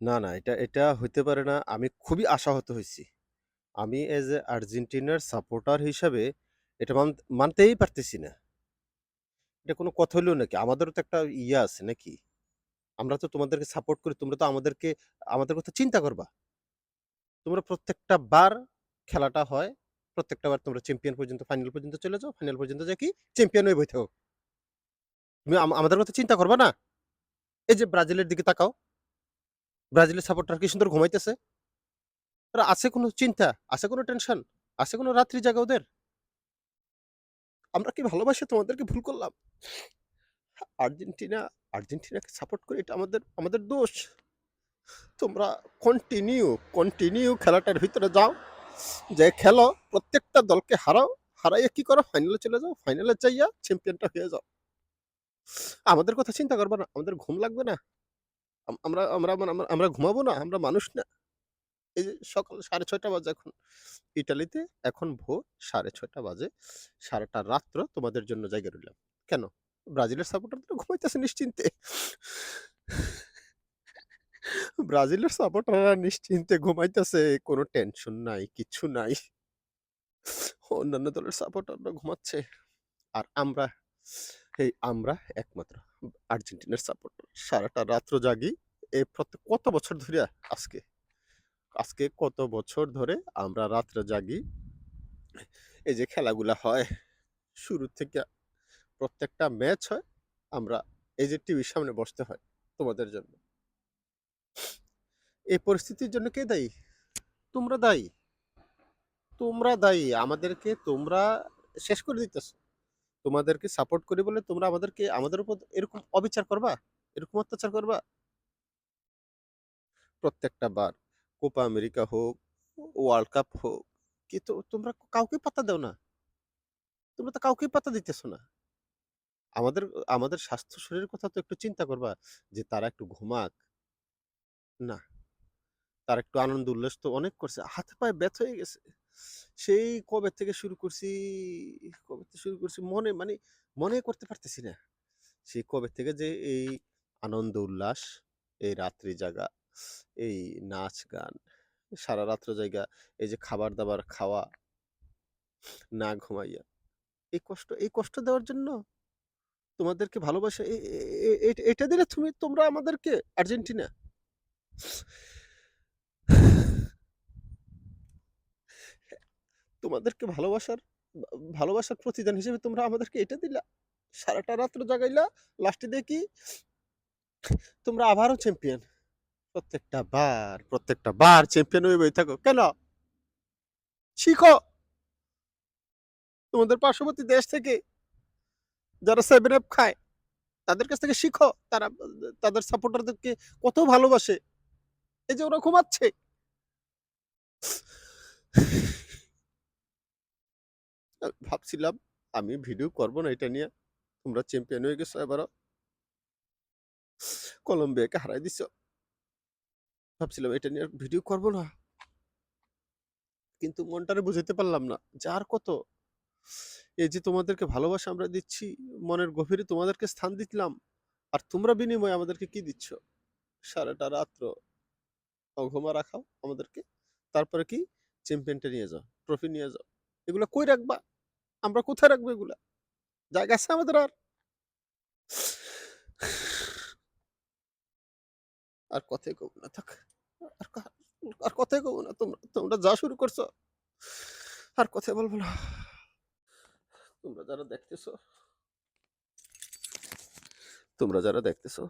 না, না এটা এটা হইতে পারে না। আমি খুবই আশাহত হইছি। আমি এজ এ আর্জেন্টিনার সাপোর্টার হিসাবে এটা মান মানতেই পারতেছি না। এটা কোনো কথা হইল নাকি? আমাদেরও তো একটা ইয়ে আছে নাকি? আমরা তো তোমাদেরকে সাপোর্ট করি। তোমরা তো আমাদেরকে আমাদের কথা চিন্তা করবা। তোমরা প্রত্যেকটা বার খেলাটা হয়। প্রত্যেকটা বার তোমরা চ্যাম্পিয়ন পর্যন্ত ফাইনাল পর্যন্ত চলে যাও। ফাইনাল পর্যন্ত যেয়ে কি চ্যাম্পিয়ন হয়ে বই থাকো। তুমি আম আমাদের কথা চিন্তা করবা না? এই যে ব্রাজিলের দিকে তাকাও। ব্রাজিলের সাপোর্টার কি সুন্দর ঘুমাইতেছে। আছে কোনো চিন্তা? আছে কোনো টেনশন? আছে কোনো রাত্রি জাগা ওদের? আমরা কি ভালোবাসে তোমাদেরকে ভুল করলাম? আর্জেন্টিনা আর্জেন্টিনাকে সাপোর্ট করি এটা আমাদের আমাদের দোষ। তোমরা কন্টিনিউ, কন্টিনিউ খেলাটার ভিতরে যাও। যে খেলো। প্রত্যেকটা দলকে হারাও। হারাইয়া কি করো? ফাইনালে চলে যাও। ফাইনালে যাইয়া চ্যাম্পিয়নটা হয়ে যাও। আমাদের কথা চিন্তা করবা না? আমাদের ঘুম লাগবে না? আম আমরা আমরা আমরা আমরা ঘুমাবো না? আমরা মানুষ না? এই যে সকাল ৬:৩০ বাজে এখন। ইটালিতে এখন ভোর ৬:৩০ বাজে। সারাটা রাত্র তোমাদের জন্য জায়গা রইলাম। কেন? ব্রাজিলের সাপোর্টাররা ঘুমাইতেছে নিশ্চিন্তে। ব্রাজিলের সাপোর্টাররা নিশ্চিন্তে ঘুমাইতেছে। কোনো টেনশন নাই, কিচ্ছু নাই। অন্যান্য দলের সাপোর্টাররা ঘুমাচ্ছে। আর আমরা এই আমরা একমাত্র আর্জেন্টিনার সাপোর্টার। সারাটা রাত্র জাগি। এই প্রত্যেক কত বছর ধরে আজকে? আজকে কত বছর ধরে আমরা রাত্রে জাগি। এই যে খেলাগুলা হয়, শুরু থেকে প্রত্যেকটা ম্যাচ হয়। আমরা এই যে টিভির সামনে বসতে হয় তোমাদের জন্য। এই পরিস্থিতির জন্য কে দায়ী? তোমরা দায়ী। তোমরা দায়ী। আমাদেরকে তোমরা শেষ করে দিতেছো। তোমাদেরকে সাপোর্ট করি বলে তোমরা আমাদেরকে আমাদের উপর এরকম অবিচার করবা? এরকম অত্যাচার করবা? প্রত্যেকটা বার কোপা আমেরিকা হোক, ওয়ার্ল্ড কাপ হোক, কিন্তু তোমরা কাউকে পাত্তা দাও না। তোমরা তো কাউকেই পাত্তা দিতেছো না। আমাদের আমাদের স্বাস্থ্য শরীরের কথা তো একটু চিন্তা করবা যে তারা একটু ঘুমাক। না। তারা একটু আনন্দ উল্লাস তো অনেক করছে। হাতে পায়ে ব্যথ হয়ে গেছে। সেই কবে থেকে শুরু করছি, কবে থেকে শুরু করছি মনে মানে মনে করতে পারতেছি না। সেই কবে থেকে যে এই আনন্দ উল্লাস, এই রাত্রি জাগা, এই নাচ গান, সারা রাত্র জায়গা, এই যে খাবার-দাবার খাওয়া না ঘুমাইয়া। এই কষ্ট এই কষ্ট দেওয়ার জন্য তোমাদেরকে ভালোবাসা এটা দিলে তুমি তোমরা আমাদেরকে আর্জেন্টিনা। তোমাদেরকে ভালোবাসার ভালোবাসার প্রতিদান হিসেবে তোমরা আমাদেরকে এটা দিলা। সারাটা রাত্র জাগাইলা। লাস্টে কি? তোমরা আবারও চ্যাম্পিয়ন। প্রত্যেকটা বার, প্রত্যেকটা বার চ্যাম্পিয়ন হয়ে বই থাকো। কেন? শিখো। তোমাদের পার্শ্ববর্তী দেশ থেকে যারা 7 আপ খায়, তাদের কাছ থেকে শিখো। তারা তাদের সাপোর্টারদেরকে কত ভালোবাসে। এই যে ওরা ঘুমাচ্ছে। ভাবছিলাম আমি ভিডিও করব না এটা নিয়া। তোমরা চ্যাম্পিয়ন হয়ে গেছো এবারও। কলম্বিয়াকে হারায় দিছো। ভাবছিলাম এটা নিয়ে ভিডিও করব না। কিন্তু মনটারে বুঝাইতে পারলাম না। যে আর কত? এই যে তোমাদেরকে ভালোবাসা আমরা দিচ্ছি, মনের গভীরে তোমাদেরকে স্থান দিলাম। আর তোমরা বিনিময়ে আমাদেরকে কি দিচ্ছ? সারাটা রাত্র অঘুমা রাখাও আমাদেরকে। তারপরে কি? চ্যাম্পিয়নটা নিয়ে যাও, ট্রফি নিয়ে যাও। এগুলা কই রাখবা? আমরা কোথায় রাখব এগুলা? জায়গা আছে আমাদের আর? আর কথাই কব না থাক। আর আর কথাই কব না। তোমরা তোমরা যা শুরু করছ, আর কথাই বলব না। তোমরা যারা দেখতেছো তোমরা যারা দেখতেছো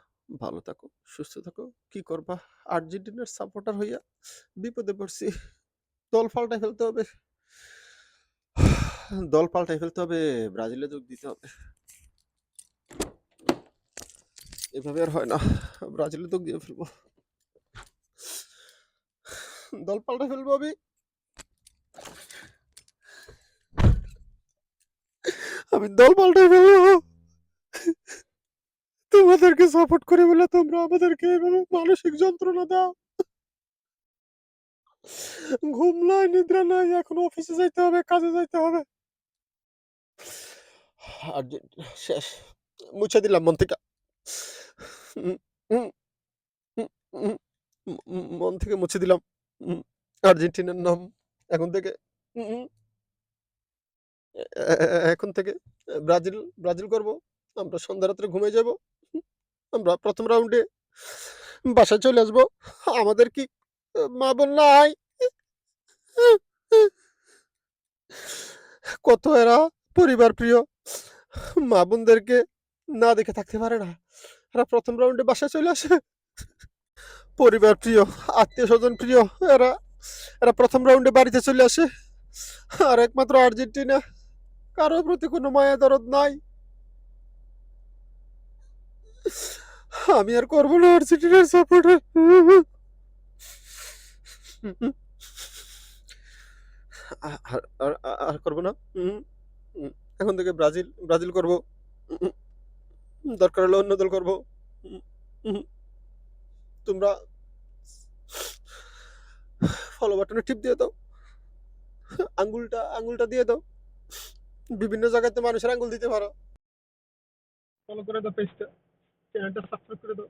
ভালো থাকো, সুস্থ থাকো। কি করবা? আর্জেন্টিনার সাপোর্টার হইয়া বিপদে পড়ছি। দল পাল্টায় ফেলতে হবে। দল পাল্টায় ফেলতে হবে। ব্রাজিলে যোগ দিতে হবে। এভাবে আর হয় না। ব্রাজিলে যোগ দিয়ে ফেলব। দল পাল্টায় ফেলব আমি। আমি দল পাল্টায় ফেলব। তোমাদেরকে সাপোর্ট করে বলে তোমরা আমাদেরকে এভাবে মানসিক যন্ত্রণা দাও। ঘুম নাই, নিদ্রা নাই। এখন অফিসে যাইতে হবে, কাজে যাইতে হবে। আর্জেন্টিনা শেষ। মুছে দিলাম মন থেকে। ম ম মন থেকে মুছে দিলাম। আর্জেন্টিনার নাম এখন থেকে এখন থেকে ব্রাজিল, ব্রাজিল করব। আমরা সন্ধ্যা রাত্রে ঘুমায়ে যাব। আমরা ১ম রাউন্ডে বাসায় চলে আসব। আমাদের কি মা-বোন নাই? কত এরা পরিবার প্রিয়। মা-বোনদেরকে না দেখে থাকতে পারে না। এরা প্রথম রাউন্ডে বাসায় চলে আসে। পরিবার প্রিয়, আত্মীয় স্বজন প্রিয় এরা, এরা প্রথম রাউন্ডে বাড়িতে চলে আসে। আর একমাত্র আর্জেন্টিনা কারোর প্রতি কোনো মায়া দরদ নাই। আমি আর করব না আর্জেন্টিনার আর আর করব না। এখন থেকে ব্রাজিল, ব্রাজিল করব। দরকার হলে অন্য দল করব। তোমরা ফলো বাটনে টিপ দিয়ে দাও। আঙ্গুলটা আঙ্গুলটা দিয়ে দাও। বিভিন্ন জায়গাতে মানুষের আঙ্গুল দিতে পারো। ফলো করে দাও পেজটা। চ্যানেলটা সাবস্ক্রাইব করে দাও।